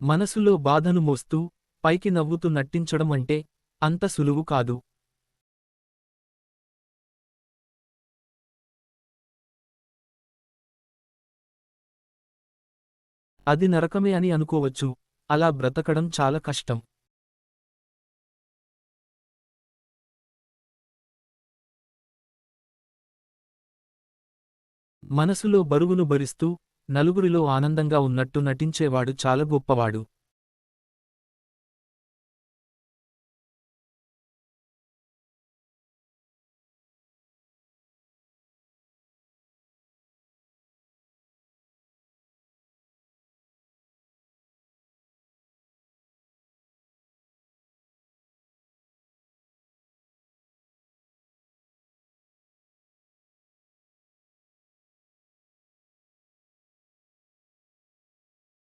మనసులో బాధను మోస్తూ పైకి నవ్వుతూ నట్టించడం అంటే అంత సులువు కాదు. అది నరకమే అని అనుకోవచ్చు అలా బ్రతకడం చాలా కష్టం. మనసులో బరువును భరిస్తూ నలుగురిలో ఆనందంగా ఉన్నట్టు నటించేవాడు చాలా గొప్పవాడు.